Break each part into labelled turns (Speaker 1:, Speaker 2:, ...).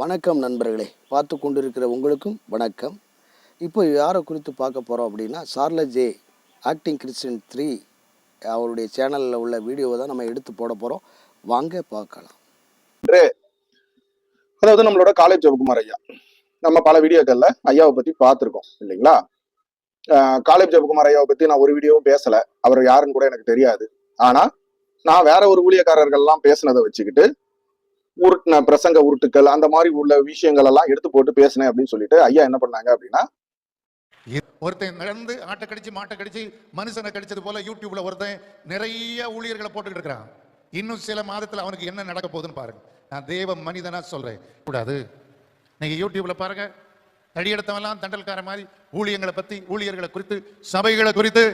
Speaker 1: வணக்கம் நண்பர்களே. பார்த்து கொண்டிருக்கிற உங்களுக்கும் வணக்கம். இப்போ யாரை குறித்து பார்க்க போகிறோம் அப்படின்னா சார்ல ஜே ஆக்டிங் கிறிஸ்டின் த்ரீ அவருடைய சேனலில் உள்ள வீடியோவை தான் நம்ம எடுத்து போட போகிறோம் வாங்க பார்க்கலாம்.
Speaker 2: அதாவது நம்மளோட காலேஜ் ஜெபகுமார் ஐயா. நம்ம பல வீடியோக்கள்ல ஐயாவை பற்றி பார்த்துருக்கோம் இல்லைங்களா? காலேஜ் ஜெபகுமார் ஐயாவை பற்றி நான் ஒரு வீடியோவும் பேசல. அவர் யாருன்னு கூட எனக்கு தெரியாது. ஆனால் நான் வேற ஒரு ஊழியக்காரர்கள்லாம் பேசுனதை வச்சுக்கிட்டு உருட்டின பிரசங்க உருட்டுக்கள் அந்த மாதிரி உள்ள விஷயங்கள் எல்லாம் எடுத்து போட்டு பேசினேன் அப்படின்னு சொல்லிட்டு ஐயா என்ன பண்ணாங்க அப்படின்னா
Speaker 3: ஒருத்தன் நடந்து ஆட்டை கடிச்சு மாட்டை கடிச்சு மனுஷனை கடிச்சது போல யூடியூப்ல ஒருத்தன் நிறைய ஊழியர்களை போட்டுக்கிட்டு இருக்கிறான். இன்னும் சில மாதத்துல அவனுக்கு என்ன நடக்க போகுதுன்னு பாருங்க. நான் தேவ மனிதனா சொல்றேன். கூடாது. நீங்க யூடியூப்ல பாருங்க. தடியெடுத்தவெல்லாம் தண்டல்கார மாதிரி ஊழியங்களை பத்தி ஊழியர்களை குறித்து சபைகளை குறித்து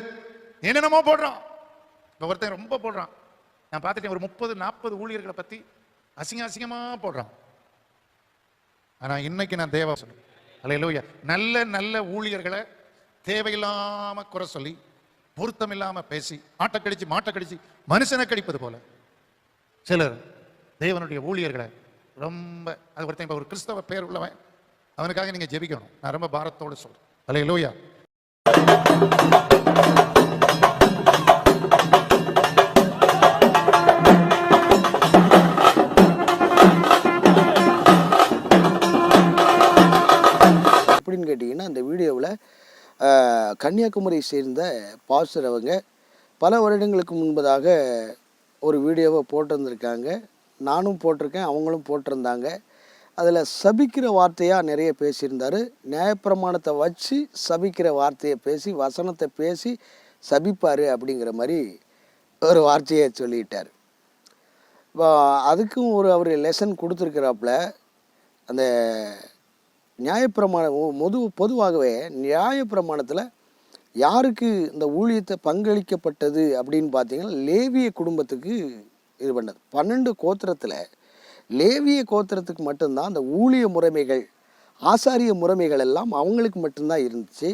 Speaker 3: என்னென்னமோ போடுறான். இப்போ ஒருத்தன் ரொம்ப போடுறான். நான் பார்த்துட்டேன் ஒரு முப்பது நாற்பது ஊழியர்களை பத்தி அசிங்க அசிங்கமா போடுறான். ஆனா இன்னைக்கு நான் தேவ சொல்றேன் அல்லேலூயா நல்ல நல்ல ஊழியர்களை தேவையில்லாம குறை சொல்லி பொருத்தம் இல்லாம பேசி ஆட்டை கடிச்சு மாட்டை கடிச்சு மனுஷனை கடிப்பது போல. சிலர் தேவனுடைய ஊழியர்களை ரொம்ப அது ஒருத்தன் இப்ப ஒரு கிறிஸ்தவ பேர் உள்ளவன் அவனுக்காக நீங்க ஜெபிக்கணும். நான் ரொம்ப பாரத்தோட சொல்றேன். அல்லேலூயா
Speaker 1: லூயா கேட்டிங்கன்னா அந்த வீடியோவில் கன்னியாகுமரி சேர்ந்த பாஸ்டர் அவங்க பல வருடங்களுக்கு முன்பதாக ஒரு வீடியோவை போட்டிருந்திருக்காங்க. நானும் போட்டிருக்கேன் அவங்களும் போட்டிருந்தாங்க. அதில் சபிக்கிற வார்த்தையாக நிறைய பேசியிருந்தார். நியாயப்பிரமாணத்தை வச்சு சபிக்கிற வார்த்தையை பேசி வசனத்தை பேசி சபிப்பார் அப்படிங்கிற மாதிரி ஒரு வார்த்தையை சொல்லிட்டார். இப்போ அதுக்கும் ஒரு அவர் லெசன் கொடுத்துருக்குறாப்புல அந்த நியாயப்பிரமாணம் மொது பொது பொதுவாகவே நியாயப்பிரமாணத்தில் யாருக்கு இந்த ஊழியத்தை பங்களிக்கப்பட்டது அப்படின்னு பார்த்தீங்கன்னா லேவிய குடும்பத்துக்கு இது பண்ணது. பன்னெண்டு கோத்திரத்தில் லேவிய கோத்திரத்துக்கு மட்டும்தான் அந்த ஊழிய முறைமைகள் ஆசாரிய முறைமைகள் எல்லாம் அவங்களுக்கு மட்டும்தான் இருந்துச்சு.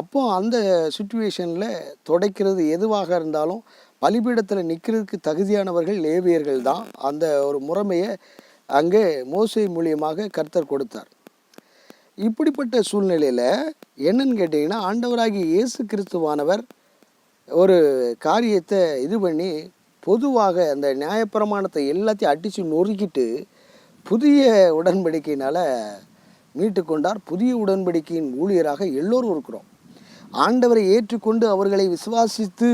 Speaker 1: அப்போ அந்த சுச்சுவேஷனில் துடைக்கிறது எதுவாக இருந்தாலும் பலிபீடத்தில் நிற்கிறதுக்கு தகுதியானவர்கள் லேவியர்கள் தான். அந்த ஒரு முறைமையை அங்கே மோசை மூலியமாக கர்த்தர் கொடுத்தார். இப்படிப்பட்ட சூழ்நிலையில் என்னன்னு கேட்டிங்கன்னா ஆண்டவராகிய இயேசு கிறிஸ்துவானவர் ஒரு காரியத்தை இது பண்ணி பொதுவாக அந்த நியாயப்பிரமாணத்தை எல்லாத்தையும் அடித்து நொறுக்கிட்டு புதிய உடன்படிக்கையினால் மீட்டு கொண்டார். புதிய உடன்படிக்கையின் ஊழியராக எல்லோரும் இருக்கிறோம். ஆண்டவரை ஏற்றுக்கொண்டு அவர்களை விசுவாசித்து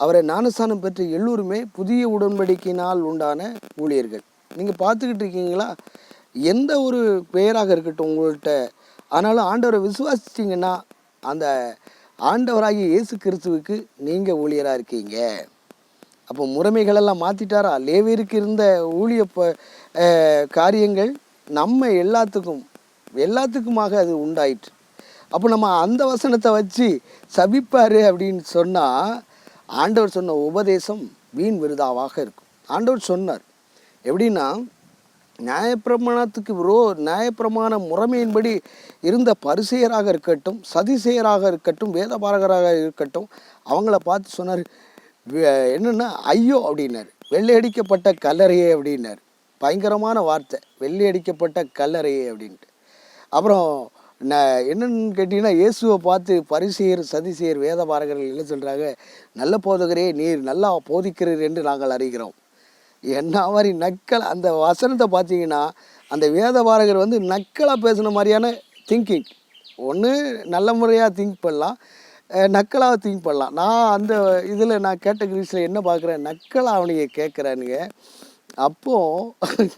Speaker 1: அவரை ஞானஸ்தானம் பெற்ற எல்லோருமே புதிய உடன்படிக்கையினால் உண்டான ஊழியர்கள். நீங்கள் பார்த்துக்கிட்டு இருக்கீங்களா? எந்த ஒரு பெயராக இருக்கட்டும் உங்கள்கிட்ட ஆனாலும் ஆண்டவரை விசுவாசிச்சிங்கன்னா அந்த ஆண்டவராகிய இயேசு கிறிஸ்துவுக்கு நீங்கள் ஊழியராக இருக்கீங்க. அப்போ முறைமைகளெல்லாம் மாற்றிட்டாரா லேவியருக்கு இருந்த ஊழிய காரியங்கள் நம்ம எல்லாத்துக்கும் எல்லாத்துக்குமாக அது உண்டாயிற்று. அப்போ நம்ம அந்த வசனத்தை வச்சு சபிப்பார் அப்படின்னு சொன்னால் ஆண்டவர் சொன்ன உபதேசம் வீண் விருதாவாக இருக்கும். ஆண்டவர் சொன்னார். எப்படின்னா நியாயப்பிரமாணத்துக்கு விரோ நியாயப்பிரமாண முறைமையின்படி இருந்த பரிசெயராக இருக்கட்டும் சதிசெயராக இருக்கட்டும் வேதபாரகராக இருக்கட்டும் அவங்கள பார்த்து சொன்னார் "வே- ஐயோ அப்படின்னார். வெள்ளையடிக்கப்பட்ட கல்லறையே அப்படின்னார். பயங்கரமான வார்த்தை. வெள்ளையடிக்கப்பட்ட கல்லறையே அப்படின்ட்டு. அப்புறம் நான் என்னன்னு கேட்டிங்கன்னா இயேசுவை பார்த்து பரிசெயர் சதிசெயர் வேதபாரகர்கள் என்ன சொல்கிறாங்க நல்ல போதகரே நீர் நல்லா போதிக்கிறீர் என்று நாங்கள் அறிகிறோம். என்ன மாதிரி நக்கல் அந்த வசனத்தை பார்த்தீங்கன்னா அந்த வேதபாரகர் வந்து நக்கலாக பேசுன மாதிரியான திங்கிங் ஒன்று நல்ல முறையாக திங்க் பண்ணலாம் நக்கலாக திங்க் பண்ணலாம். நான் அந்த இதில் நான் கேட்டகரிஸில் என்ன பார்க்குறேன்? நக்கலாக அவனுங்க கேட்குறானுங்க. அப்போது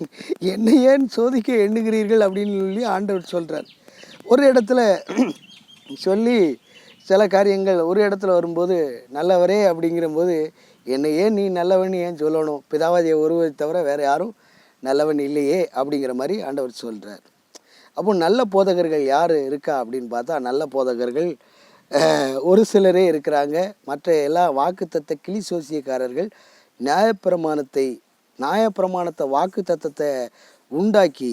Speaker 1: என்னை ஏன் சோதிக்க எண்ணுகிறீர்கள்? அப்படின்னு சொல்லி ஆண்டவர் சொல்கிறார் ஒரு இடத்துல சொல்லி சில காரியங்கள் ஒரு இடத்துல வரும்போது நல்லவரே அப்படிங்கிறபோது என்னை ஏன் நீ நல்லவன் ஏன் சொல்லணும்? பிதாவாதிய ஒருவரை தவிர வேறு யாரும் நல்லவன் இல்லையே அப்படிங்கிற மாதிரி ஆண்டவர் சொல்கிறார் அப்போ நல்ல போதகர்கள் யார் இருக்கா அப்படின்னு பார்த்தா நல்ல போதகர்கள் ஒரு சிலரே இருக்கிறாங்க. மற்ற எல்லா வாக்குத்தத்த கிளி சோசியக்காரர்கள் நியாயப்பிரமாணத்தை நியாயப்பிரமாணத்தை வாக்கு தத்தத்தை உண்டாக்கி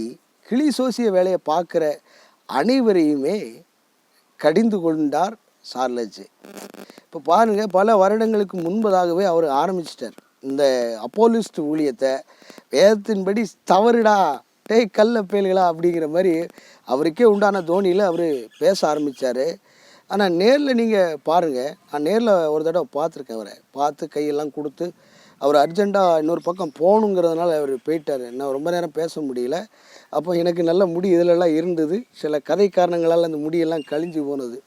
Speaker 1: கிளி சோசிய வேலையை பார்க்குற அனைவரையுமே கடிந்து கொண்டார். சார்லஜ். இப்போ பாருங்கள் பல வருடங்களுக்கு முன்பதாகவே அவர் ஆரம்பிச்சிட்டார். இந்த அப்போலிஸ்ட் ஊழியத்தை வேதத்தின்படி தவறுடா டேய் கல்ல பேலுகளா அப்படிங்கிற மாதிரி அவருக்கே உண்டான தோனியில் அவர் பேச ஆரம்பித்தார் ஆனால் நேரில் நீங்கள் பாருங்கள் நான் நேரில் ஒரு தடவை பார்த்துருக்கேன் அவரை. பார்த்து கையெல்லாம் கொடுத்து அவர் அர்ஜெண்ட்டாக இன்னொரு பக்கம் போகணுங்கிறதுனால அவர் போயிட்டார். நான் ரொம்ப நேரம் பேச முடியல. அப்போ எனக்கு நல்ல முடி இதிலெல்லாம் இருந்தது. சில கதை காரணங்களால் அந்த முடியெல்லாம் கழிஞ்சு போனது.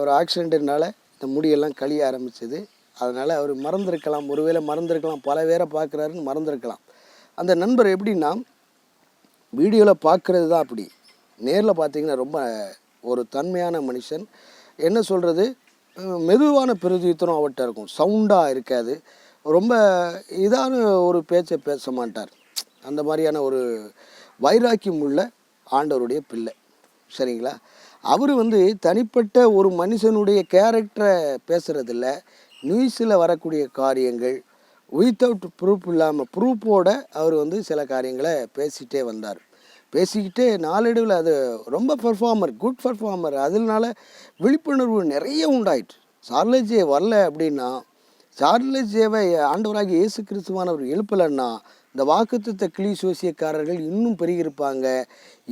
Speaker 1: ஒரு ஆக்சிடென்ட்னால இந்த முடியெல்லாம் கழிய ஆரம்பிச்சது. அதனால் அவர் மறந்துருக்கலாம். ஒருவேளை மறந்துருக்கலாம். பல பேரை பார்க்குறாருன்னு மறந்துருக்கலாம். அந்த நண்பர் எப்படின்னா வீடியோவில் பார்க்குறது தான் அப்படி. நேரில் பார்த்தீங்கன்னா ரொம்ப ஒரு தன்மையான மனுஷன். என்ன சொல்கிறது மெதுவான பிரதியுத்தரம் அவர்கிட்ட இருக்கும். சவுண்டாக இருக்காது. ரொம்ப இதான ஒரு பேச்சை பேச மாட்டார். அந்த மாதிரியான ஒரு வைராக்கியம் உள்ள ஆண்டவருடைய பிள்ளை. சரிங்களா? அவர் வந்து தனிப்பட்ட ஒரு மனுஷனுடைய கேரக்டரை பேசுகிறதில்ல நியூஸில் வரக்கூடிய காரியங்கள் வித்தவுட் ப்ரூஃப் இல்லாமல் ப்ரூஃபோட அவர் வந்து சில காரியங்களை பேசிகிட்டே வந்தார். பேசிக்கிட்டே நாளடைவில் அது ரொம்ப பர்ஃபார்மர் குட் பர்ஃபார்மர் அதனால விழிப்புணர்வு நிறைய உண்டாயிற்று. சார்லஜே வரல அப்படின்னா சார்லஜேவை ஆண்டவராக இயேசு கிறிஸ்துவானவர் எழுப்பலைன்னா இந்த வாக்குத்த கிளி சோசியக்காரர்கள் இன்னும் பெருகியிருப்பாங்க.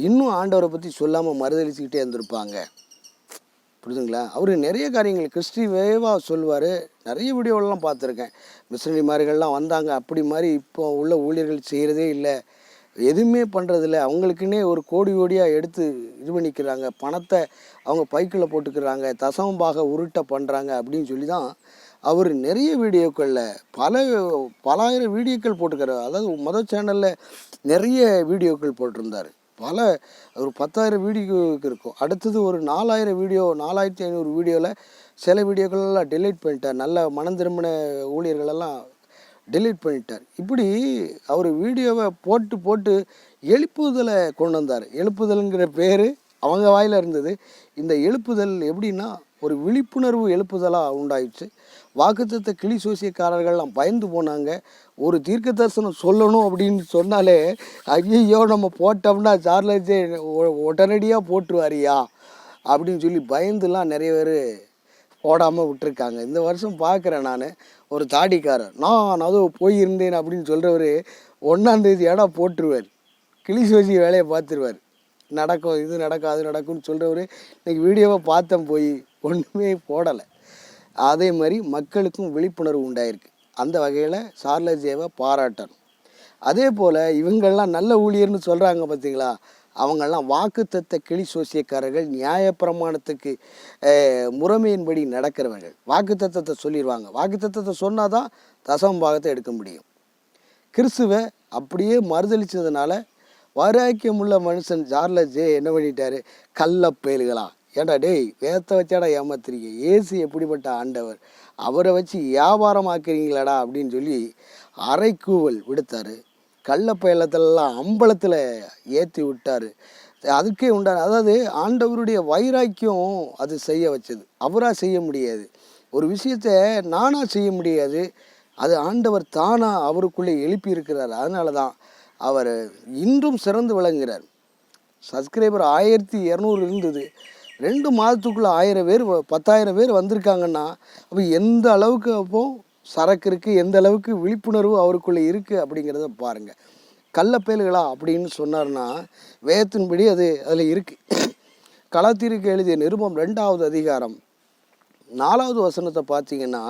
Speaker 1: இன்னும் ஆண்டவரை பற்றி சொல்லாமல் மறுதளிச்சுக்கிட்டே இருந்திருப்பாங்க. புரியுதுங்களா? அவர் நிறைய காரியங்கள் கிறிஸ்டி வேவாக சொல்லுவார் நிறைய வீடியோலாம் பார்த்துருக்கேன். மிஷினரிமார்கள்லாம் வந்தாங்க. அப்படி மாதிரி இப்போ உள்ள ஊழியர்கள் செய்கிறதே இல்லை. எதுவுமே பண்ணுறதில்ல அவங்களுக்குன்னே ஒரு கோடி கோடியாக எடுத்து இது பண்ணிக்கிறாங்க. பணத்தை அவங்க பைக்கில் போட்டுக்கிறாங்க. தசமபாக உருட்டை பண்ணுறாங்க அப்படின்னு சொல்லி தான் அவர் நிறைய வீடியோக்களில் பல பலாயிரம் வீடியோக்கள் போட்டுக்கிறார் அதாவது மொதல் சேனலில் நிறைய வீடியோக்கள் போட்டிருந்தார். பல ஒரு பத்தாயிரம் வீடியோக்கு இருக்கும். அடுத்தது ஒரு நாலாயிரம் வீடியோ நாலாயிரத்தி ஐநூறு வீடியோவில் சில வீடியோக்களெல்லாம் டெலீட் பண்ணிட்டார். நல்ல மனம் திரும்பின ஊழியர்களெல்லாம் டெலீட் பண்ணிட்டார். இப்படி அவர் வீடியோவை போட்டு போட்டு எழுப்புதலை கொண்டு வந்தார். எழுப்புதல்ங்கிற பேர் அவங்க வாயில் இருந்தது. இந்த எழுப்புதல் எப்படின்னா ஒரு விழிப்புணர்வு எழுப்புதலாக உண்டாயிடுச்சு. வாக்குத்தத்தை கிளி சூசியக்காரர்கள்லாம் பயந்து போனாங்க. ஒரு தீர்க்க தரிசனம் சொல்லணும் அப்படின்னு சொன்னாலே ஐயோ நம்ம போட்டோம்னா சார்லஜே உடனடியாக போட்டுருவாரியா அப்படின்னு சொல்லி பயந்துலாம் நிறைய பேர் போடாமல் விட்டுருக்காங்க. இந்த வருஷம் பார்க்குறேன் நான். ஒரு தாடிக்காரர் நான் அதுவும் போயிருந்தேன் அப்படின்னு சொல்கிறவர் ஒன்றாந்தேதி இடம் போட்டுருவார். கிளி சோசி வேலையை பார்த்துருவார். நடக்கும் இது நடக்கும் அது நடக்கும்னு சொல்கிறவர் இன்றைக்கி வீடியோவை பார்த்தேன் போய் ஒன்றுமே போடலை. அதே மாதிரி மக்களுக்கும் விழிப்புணர்வு உண்டாயிருக்கு. அந்த வகையில் சார்லஜேவை பாராட்டணும். அதே போல் இவங்கெல்லாம் நல்ல ஊழியர்னு சொல்கிறாங்க பார்த்தீங்களா அவங்கெல்லாம் வாக்குத்தத்த கிளி சோசியக்காரர்கள் நியாயப்பிரமாணத்துக்கு முறைமையின்படி நடக்கிறவர்கள். வாக்குத்தத்தத்தை சொல்லிடுவாங்க வாக்குத்தத்தத்தை சொன்னால் தான் தசம் பாகத்தை எடுக்க முடியும். கிறிஸ்துவை அப்படியே மறுதளிச்சதுனால வைராக்கியமுள்ள மனுஷன் சார்லஸ் ஜே என்ன பண்ணிட்டாரு? கள்ள ஏடா டேய் வேத்த வச்சாடா ஏமாத்துறீங்க? ஏசு எப்படிப்பட்ட ஆண்டவர்? அவரை வச்சு வியாபாரமாக்குறீங்களாடா அப்படின்னு சொல்லி அரைக்கூவல் விடுத்தார். கள்ள பயலத்திலலாம் அம்பலத்தில் ஏற்றி விட்டார். அதுக்கே உண்டான அதாவது ஆண்டவருடைய வைராக்கியம் அது செய்ய வச்சது. அவராக செய்ய முடியாது. ஒரு விஷயத்தை நானாக செய்ய முடியாது. அது ஆண்டவர் தானாக அவருக்குள்ளே எழுப்பி இருக்கிறார் அதனால தான் அவர் இன்றும் சிறந்து விளங்குகிறார். சப்ஸ்கிரைபர் ஆயிரத்தி இரநூறு இருந்தது. ரெண்டு மாதத்துக்குள்ளே ஆயிரம் பேர் வ- பத்தாயிரம் பேர் வந்திருக்காங்கன்னா அப்போ எந்த அளவுக்கு அப்போ சரக்கு இருக்குது எந்த அளவுக்கு விழிப்புணர்வு அவருக்குள்ளே இருக்குது அப்படிங்கிறத பாருங்கள் கள்ளப்பயல்களா அப்படின்னு சொன்னார்னா வேதத்தின்படி அது அதில் இருக்குது களத்திற்கு எழுதிய நிருபம் ரெண்டாவது அதிகாரம் நாலாவது வசனத்தை பார்த்தீங்கன்னா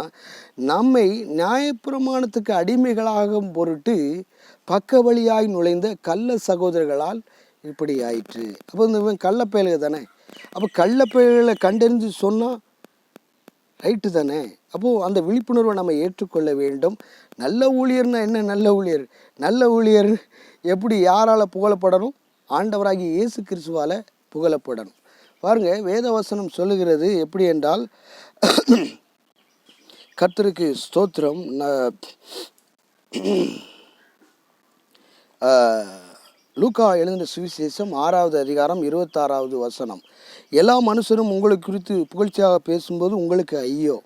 Speaker 1: நம்மை நியாயப்பிரமாணத்துக்கு அடிமைகளாகும் பொருட்டு பக்க வழியாய் நுழைந்த கள்ள சகோதரர்களால் இப்படி ஆயிற்று அப்போ இந்த கள்ளப்பயலுக தானே? அப்போ கள்ளப்பயல்களை கண்டறிஞ்சு சொன்னால் ரைட்டு தானே? அப்போது அந்த விழிப்புணர்வை நம்ம ஏற்றுக்கொள்ள வேண்டும். நல்ல ஊழியர்னா என்ன நல்ல ஊழியர்? நல்ல ஊழியர் எப்படி யாரால் புகழப்படணும்? ஆண்டவராகி இயேசு கிறிஸ்துவால் புகழப்படணும். பாருங்க வேதவசனம் சொல்லுகிறது எப்படி என்றால் கர்த்தருக்கு ஸ்தோத்திரம். ஆஹ், லூக்கா எழுதின சுவிசேஷம் ஆறாவது அதிகாரம் இருபத்தாறாவது வசனம். எல்லா மனுஷரும் உங்களை குறித்து புகழ்ச்சியாக பேசும்போது உங்களுக்கு ஐயோ.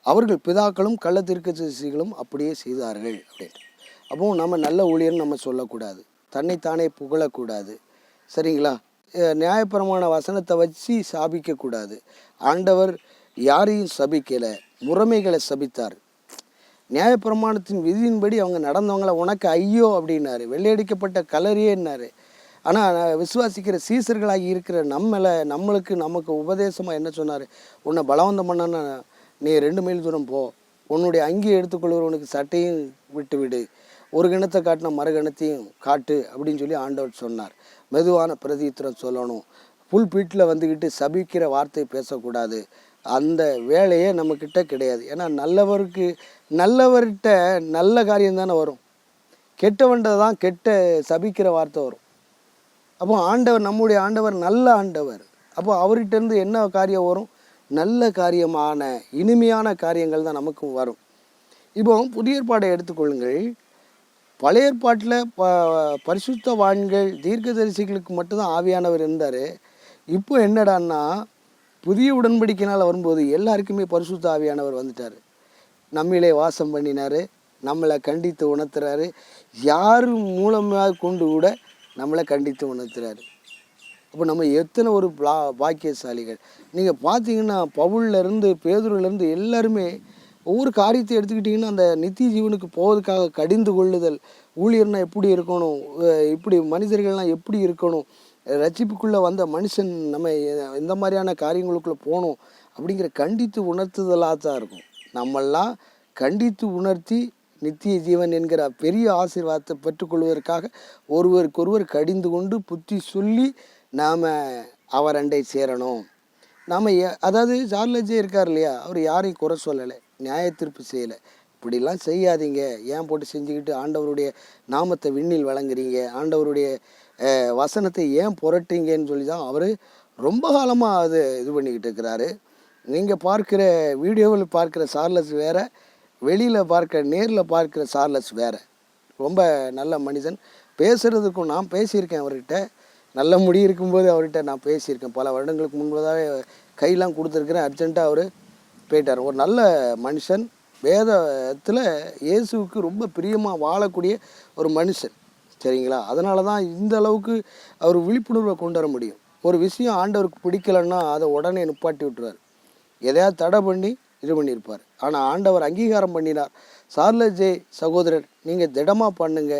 Speaker 1: அவர்கள் பிதாக்களும் கள்ளத்திற்கசிகளும் அப்படியே செய்தார்கள் அப்படின்ட்டு. அப்போ நம்ம நல்ல ஊழியர்னு நம்ம சொல்லக்கூடாது. தன்னைத்தானே புகழக்கூடாது. சரிங்களா? நியாயபரமான நியாயப்பிரமாண வசனத்தை வச்சு சாபிக்கக்கூடாது. ஆண்டவர் யாரையும் சபிக்கலை முறைமைகளை சபித்தார். நியாயப்பிரமாணத்தின் விதியின்படி அவங்க நடந்தவங்களை உனக்கு ஐயோ அப்படின்னாரு. வெள்ளையடிக்கப்பட்ட கலரியேன்னாரு ஆனால் விசுவாசிக்கிற சீசர்களாகி இருக்கிற நம்மளை நம்மளுக்கு நமக்கு உபதேசமாக என்ன சொன்னார்? உன்னை பலவந்தம் பண்ணனா நீ ரெண்டு மைல் தூரம் போ. உன்னுடைய அங்கியை எடுத்துக்கொள்கிறவனுக்கு சட்டையும் விட்டு விடு ஒரு கிணத்தை காட்டின மறு கிணத்தையும் காட்டு அப்படின்னு சொல்லி ஆண்டவர் சொன்னார். மெதுவான பிரதித்திரம் சொல்லணும். புல் பீட்டில் வந்துக்கிட்டு சபிக்கிற வார்த்தை பேசக்கூடாது. அந்த வேலையே நம்மக்கிட்ட கிடையாது. ஏன்னா நல்லவருக்கு நல்லவர்கிட்ட நல்ல காரியம் தானே வரும். கெட்டவன்றது தான் கெட்ட சபிக்கிற வார்த்தை வரும். அப்போ ஆண்டவர் நம்முடைய ஆண்டவர் நல்ல ஆண்டவர். அப்போ அவர்கிட்டருந்து என்ன காரியம் வரும்? நல்ல காரியமான இனிமையான காரியங்கள் தான் நமக்கும் வரும். இப்போ புதிய ஏற்பாடை எடுத்துக்கொள்ளுங்கள். பழைய ஏற்பாட்டில் ப பரிசுத்த வாண்கள் தீர்க்க தீர்க்கதரிசிகளுக்கு மட்டும்தான் ஆவியானவர் இருந்தார். இப்போ என்னடான்னா புதிய உடன்படிக்கைனால் வரும்போது எல்லாருக்குமே பரிசுத்த ஆவியானவர் வந்துட்டார். நம்மளே வாசம் பண்ணினார். நம்மளை கண்டித்து உணர்த்துறாரு. யார் மூலமாக கொண்டு கூட நம்மளை கண்டித்து உணர்த்துறாரு. அப்போ நம்ம எத்தனை ஒரு பா பாக்கியசாலிகள். நீங்கள் பார்த்தீங்கன்னா பவுல்ல இருந்து இருந்து எல்லாருமே ஒவ்வொரு காரியத்தை எடுத்துக்கிட்டிங்கன்னா அந்த நித்திய ஜீவனுக்கு போவதற்காக கடிந்து கொள்ளுதல் ஊழியர்னா எப்படி இருக்கணும் இப்படி மனிதர்கள்லாம் எப்படி இருக்கணும் ரட்சிப்புக்குள்ளே வந்த மனுஷன் நம்ம இந்த மாதிரியான காரியங்களுக்குள்ளே போகணும் அப்படிங்கிற கண்டித்து உணர்த்துதலாக தான் இருக்கும். நம்மெல்லாம் கண்டித்து உணர்த்தி நித்திய ஜீவன் என்கிற பெரிய ஆசீர்வாதத்தை பெற்றுக்கொள்வதற்காக ஒருவருக்கொருவர் கடிந்து கொண்டு புத்தி சொல்லி நாம் அவர் அண்டை சேரணும். நாம் அதாவது சார்லஜே இருக்கார் இல்லையா? அவர் யாரையும் குறை சொல்லலை நியாய தீர்ப்பு செய்யலை. இப்படிலாம் செய்யாதீங்க. ஏன் போட்டு செஞ்சுக்கிட்டு ஆண்டவருடைய நாமத்தை விண்ணில் வழங்குறீங்க? ஆண்டவருடைய வசனத்தை ஏன் புரட்டுறீங்கன்னு சொல்லி தான் அவர் ரொம்ப காலமாக அது இது பண்ணிக்கிட்டு இருக்கிறாரு. நீங்கள் பார்க்குற வீடியோவில் பார்க்குற சார்லஸ் வேறு வெளியில் பார்க்க நேரில் பார்க்குற சார்லஸ் வேறு. ரொம்ப நல்ல மனிதன். பேசுகிறதுக்கும் நான் பேசியிருக்கேன் அவர்கிட்ட. நல்ல முடி இருக்கும்போது அவர்கிட்ட நான் பேசியிருக்கேன். பல வருடங்களுக்கு முன்பதாகவே கையெல்லாம் கொடுத்துருக்குறேன். அர்ஜென்ட்டாக அவர் போயிட்டார். ஒரு நல்ல மனுஷன். வேதத்தில் இயேசுவுக்கு ரொம்ப பிரியமாக வாழக்கூடிய ஒரு மனுஷன். சரிங்களா? அதனால தான் இந்த அளவுக்கு அவர் விழிப்புணர்வை கொண்டு வர முடியும். ஒரு விஷயம் ஆண்டவருக்கு பிடிக்கலன்னா அதை உடனே நிப்பாட்டி விட்டுருவார். எதையாவது தடை பண்ணி இது பண்ணியிருப்பார். ஆனால் ஆண்டவர் அங்கீகாரம் பண்ணினார். சார்லஜே சகோதரர் நீங்கள் திடமாக பண்ணுங்க.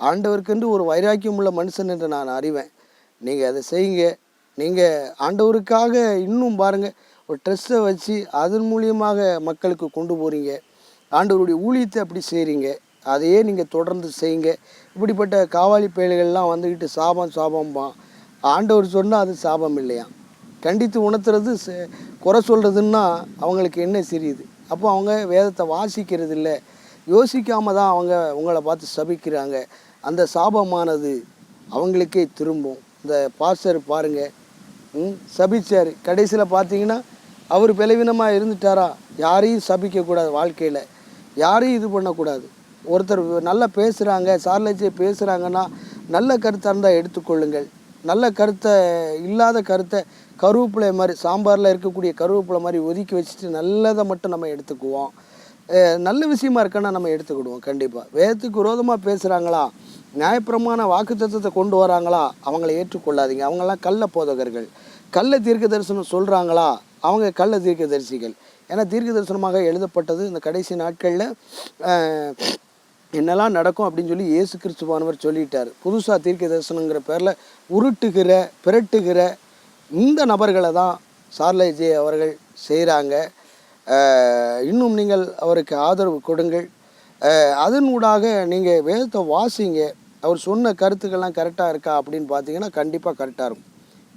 Speaker 1: ஆண்டவருக்கென்று ஒரு வைராக்கியம் உள்ள மனுஷன் என்று நான் அறிவேன். நீங்கள் அதை செய்யுங்க. நீங்கள் ஆண்டவருக்காக இன்னும் பாருங்கள் ஒரு ட்ரெஸ்ஸை வச்சு அதன் மூலியமாக மக்களுக்கு கொண்டு போகிறீங்க ஆண்டவருடைய ஊழியத்தை அப்படி செய்கிறீங்க அதையே நீங்கள் தொடர்ந்து செய்யுங்க. இப்படிப்பட்ட காவாலி பயல்கள்லாம் வந்துக்கிட்டு சாபம் சாபம்பான். ஆண்டவர் சொன்னால் அது சாபம் இல்லையா கண்டித்து உணர்த்துறது ச- குறை சொல்கிறதுன்னா அவங்களுக்கு என்ன தெரியுது அப்போ அவங்க வேதத்தை வாசிக்கிறது இல்லை யோசிக்காமல் தான் அவங்க உங்களை பார்த்து சபிக்கிறாங்க. அந்த சாபமானது அவங்களுக்கே திரும்பும். இந்த பாஸ்டர் பாருங்கள் ம் சபிச்சார். கடைசியில் பார்த்தீங்கன்னா அவர் பலவீனமாக இருந்துட்டாரா? யாரையும் சபிக்கக்கூடாது வாழ்க்கையில். யாரையும் இது பண்ணக்கூடாது. ஒருத்தர் நல்லா பேசுகிறாங்க சார்லஜே பேசுகிறாங்கன்னா நல்ல கருத்தாக இருந்தால் எடுத்துக்கொள்ளுங்கள். நல்ல கருத்தை இல்லாத கருத்தை கருவேப்பிலை மாதிரி சாம்பாரில் இருக்கக்கூடிய கருவேப்பிலை மாதிரி ஒதுக்கி வச்சுட்டு நல்லதை மட்டும் நம்ம எடுத்துக்குவோம். நல்ல விஷயமா இருக்கன்னா நம்ம எடுத்துக்கிடுவோம் கண்டிப்பாக வேதத்துக்கு விரோதமாக பேசுகிறாங்களா நியாயப்பிரமான வாக்குத்தத்தத்தை கொண்டு வராங்களா? அவங்கள ஏற்றுக்கொள்ளாதீங்க. அவங்கெல்லாம் கள்ள போதகர்கள். கள்ள தீர்க்க தரிசனம் சொல்கிறாங்களா அவங்க கள்ள தீர்க்க தரிசிகள் ஏன்னா தீர்க்க தரிசனமாக எழுதப்பட்டது இந்த கடைசி நாட்களில் என்னெல்லாம் நடக்கும் அப்படின்னு சொல்லி இயேசு கிறிஸ்துவானவர் சொல்லிட்டார். புதுசாக தீர்க்க தரிசனங்கிற பேரில் உருட்டுகிற பிரட்டுகிற இந்த நபர்களை தான் சார்லேஜே அவர்கள் செய்கிறாங்க இன்னும் நீங்கள் அவருக்கு ஆதரவு கொடுங்கள். அதனூடாக அதன் ஊடாக நீங்கள் வேதத்தை வாசிங்க. அவர் சொன்ன கருத்துக்கள்லாம் கரெக்டாக இருக்கா அப்படின்னு பார்த்தீங்கன்னா கண்டிப்பாக கரெக்டாக இருக்கும்.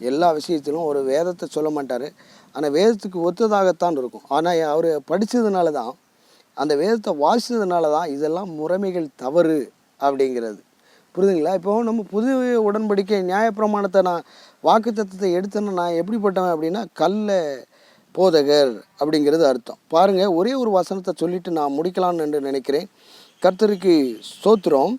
Speaker 1: எல்லா விஷயத்திலும் ஒரு வேதத்தை சொல்ல மாட்டார். ஆனால் வேதத்துக்கு ஒத்ததாகத்தான் இருக்கும். ஆனால் அவர் படித்ததுனால தான் அந்த வேதத்தை வாசித்ததுனால தான் இதெல்லாம் முறைமைகள் தவறு அப்படிங்கிறது. புரியுதுங்களா? இப்போ நம்ம புது உடன்படிக்கை நியாயப்பிரமாணத்தை நான் வாக்கு தத்துவத்தை எடுத்தேன்னா நான் எப்படிப்பட்டவன் அப்படின்னா கல்ல போதகர் அப்படிங்கிறது அர்த்தம். பாருங்கள் ஒரே ஒரு வசனத்தை சொல்லிட்டு நான் முடிக்கலாம்னு என்று நினைக்கிறேன். கர்த்தருக்கு சோத்திரம்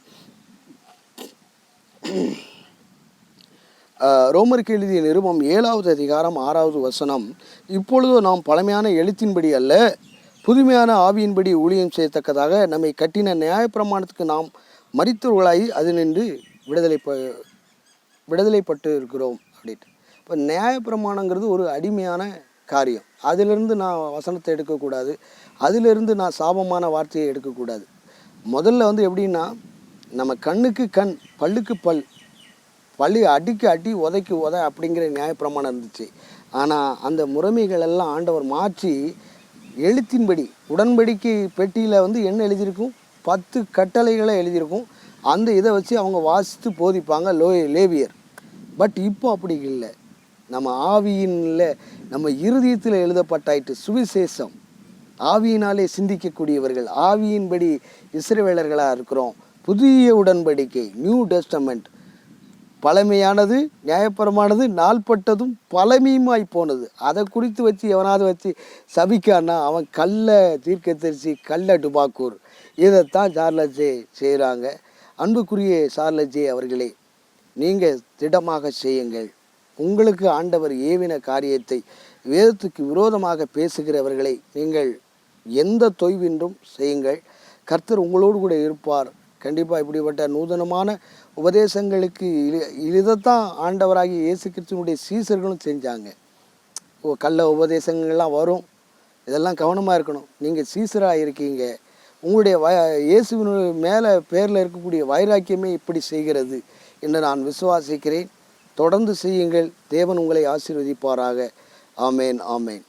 Speaker 1: ரோமருக்கு எழுதிய நிருபம் ஏழாவது அதிகாரம் ஆறாவது வசனம். இப்பொழுது நாம் பழமையான எழுத்தின்படி அல்ல புதுமையான ஆவியின்படி ஊழியம் செய்யத்தக்கதாக நம்மை கட்டின நியாயப்பிரமாணத்துக்கு நாம் மறித்தவர்களாகி அது நின்று விடுதலை ப விடுதலைப்பட்டு இருக்கிறோம் அப்படின்ட்டு. இப்போ நியாயப்பிரமாணங்கிறது ஒரு அடிமையான காரியம். அதிலிருந்து நான் வசனத்தை எடுக்கக்கூடாது. அதிலிருந்து நான் சாபமான வார்த்தையை எடுக்கக்கூடாது. முதல்ல வந்து எப்படின்னா நம்ம கண்ணுக்கு கண் பல்லுக்கு பல் பள்ளி அடிக்கு அடி உதைக்கு உத அப்படிங்கிற நியாயப்பிரமாணம் இருந்துச்சு. ஆனால் அந்த முறைமைகள் எல்லாம் ஆண்டவர் மாற்றி எழுத்தின்படி உடன்படிக்கை பெட்டியில் வந்து என்ன எழுதியிருக்கும்? பத்து கட்டளைகளை எழுதியிருக்கும். அந்த இதை வச்சு அவங்க வாசித்து போதிப்பாங்க லோ லேவியர். பட் இப்போ அப்படி இல்லை. நம்ம ஆவியின்ல நம்ம இருதயத்தில் எழுதப்பட்டாயிட்டு சுவிசேஷம். ஆவியினாலே சிந்திக்கக்கூடியவர்கள் ஆவியின்படி இஸ்ரேவேலர்களாக இருக்கிறோம். புதிய உடன்படிக்கை நியூ டெஸ்டமெண்ட் பழமையானது நியாயப்பரமானது நாள்பட்டதும் பழமையுமாய் போனது. அதை குறித்து வச்சு எவனாவது வச்சு சபிக்கான்னா அவன் கள்ள தீர்க்கத்தரிசி கல்ல டுபாக்கூர். இதைத்தான் சார்லஜே செய்கிறாங்க அன்புக்குரிய சார்லஜே அவர்களே நீங்கள் திடமாக செய்யுங்கள். உங்களுக்கு ஆண்டவர் ஏவின காரியத்தை வேதத்துக்கு விரோதமாக பேசுகிறவர்களை நீங்கள் எந்த தொய்வின்றும் செய்யுங்கள். கர்த்தர் உங்களோடு கூட இருப்பார். கண்டிப்பாக இப்படிப்பட்ட நூதனமான உபதேசங்களுக்கு இ இதைத்தான் ஆண்டவராகி இயேசு கிறிஸ்துவனுடைய சீசர்களும் செஞ்சாங்க. ஓ கள்ள உபதேசங்கள்லாம் வரும். இதெல்லாம் கவனமாக இருக்கணும். நீங்கள் சீசராக இருக்கீங்க. உங்களுடைய வ இயேசுவின் மேலே பேரில் இருக்கக்கூடிய வைராக்கியமே இப்படி செய்கிறது என்று நான் விசுவாசிக்கிறேன். தொடர்ந்து செய்யுங்கள். தேவன் உங்களை ஆசீர்வதிப்பாராக. ஆமேன் ஆமேன்.